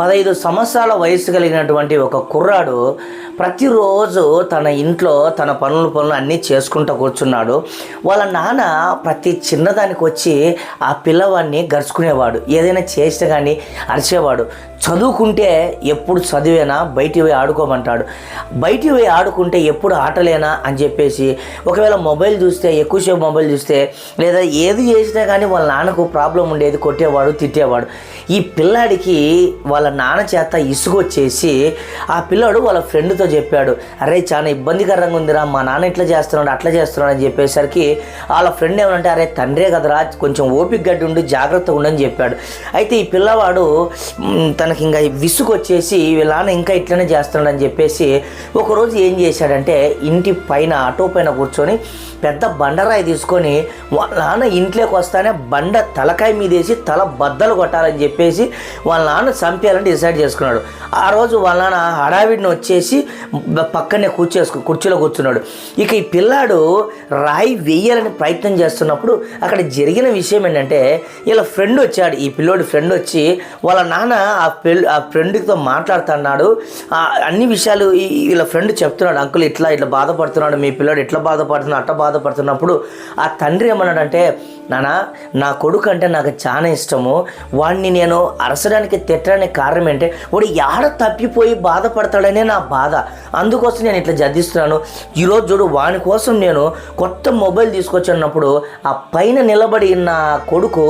పదహైదు సంవత్సరాల వయసు కలిగినటువంటి ఒక కుర్రాడు ప్రతిరోజు తన ఇంట్లో తన పనులు పనులు అన్నీ చేసుకుంటూ కూర్చున్నాడు. వాళ్ళ నాన్న ప్రతి చిన్నదానికి వచ్చి ఆ పిల్లవాడిని గరుచుకునేవాడు. ఏదైనా చేస్తే కానీ అరిచేవాడు. చదువుకుంటే ఎప్పుడు చదివేనా బయటికి పోయి ఆడుకోమంటాడు. బయటికి పోయి ఆడుకుంటే ఎప్పుడు ఆటలేనా అని చెప్పేసి ఒకవేళ మొబైల్ చూస్తే ఎక్కువసేపు మొబైల్ చూస్తే లేదా ఏది చేసినా కానీ వాళ్ళ నాన్నకు ప్రాబ్లం ఉండేది కొట్టేవాడు తిట్టేవాడు. ఈ పిల్లాడికి వాళ్ళ నాన్న చేత ఇసుకొచ్చేసి ఆ పిల్లాడు వాళ్ళ ఫ్రెండ్తో చెప్పాడు అరే చాలా ఇబ్బందికరంగా ఉందిరా మా నాన్న ఇట్లా చేస్తున్నాడు అట్లా చేస్తున్నాడు అని చెప్పేసరికి వాళ్ళ ఫ్రెండ్ ఏమనంటే అరే తండ్రే కదరా కొంచెం ఓపిక గడ్డి ఉండి జాగ్రత్తగా ఉండని చెప్పాడు. అయితే ఈ పిల్లవాడు తనకి ఇంకా విసుగొచ్చేసి వీళ్ళ నాన్న ఇంకా ఇట్లనే చేస్తున్నాడు అని చెప్పేసి ఒకరోజు ఏం చేశాడంటే ఇంటి పైన ఆటో పైన కూర్చొని పెద్ద బండరాయి తీసుకొని వాళ్ళ నాన్న ఇంట్లోకి వస్తానే బండ తలకాయ మీదేసి తల బద్దలు కొట్టాలని చెప్పేసి వాళ్ళ నాన్న చేయాలని డిసైడ్ చేసుకున్నాడు. ఆ రోజు వాళ్ళ నాన్న హడావిడిని వచ్చేసి పక్కనే కూర్చేసుకు కుర్చీలో కూర్చున్నాడు. ఇక ఈ పిల్లాడు రాయి వేయాలని ప్రయత్నం చేస్తున్నప్పుడు అక్కడ జరిగిన విషయం ఏంటంటే వీళ్ళ ఫ్రెండ్ వచ్చాడు. ఈ పిల్లోడి ఫ్రెండ్ వచ్చి వాళ్ళ నాన్న ఆ పిల్ ఆ ఫ్రెండ్తో మాట్లాడుతున్నాడు. అన్ని విషయాలు ఈ- వీళ్ళ ఫ్రెండ్ చెప్తున్నాడు. అంకుల్ ఇట్లా ఇట్లా బాధపడుతున్నాడు. మీ పిల్లాడు ఇట్లా బాధపడుతున్నాడు అట్లా బాధపడుతున్నప్పుడు ఆ తండ్రి ఏమన్నాడంటే నానా నా కొడుకు అంటే నాకు చాలా ఇష్టము. వాడిని నేను అరసడానికి తిట్టడానికి కారణం ఏంటంటే వాడు యాడ తప్పిపోయి బాధపడతాడనే నా బాధ. అందుకోసం నేను ఇట్లా జద్దిస్తున్నాను ఈరోజు చూడు వాని కోసం నేను కొత్త మొబైల్ తీసుకొచ్చినప్పుడు ఆ పైన నిలబడి నా కొడుకు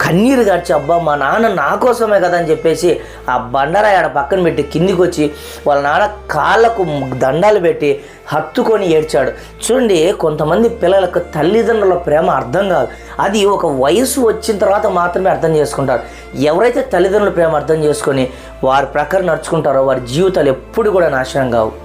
కన్నీరు గార్చి అబ్బా మా నాన్న నా కోసమే కదా అని చెప్పేసి ఆ బండరాయి ఆడ పక్కన పెట్టి కిందికి వచ్చి వాళ్ళ నాన్న కాళ్ళకు దండాలు పెట్టి హత్తుకొని ఏడ్చాడు. చూడండి కొంతమంది పిల్లలకు తల్లిదండ్రుల ప్రేమ అర్థం కాదు. అది ఒక వయసు వచ్చిన తర్వాత మాత్రమే అర్థం చేసుకుంటారు. ఎవరైతే తల్లిదండ్రుల ప్రేమ అర్థం చేసుకొని వారి ప్రకారం నడుచుకుంటారో వారి జీవితాలు ఎప్పుడు కూడా నాశనం కావు.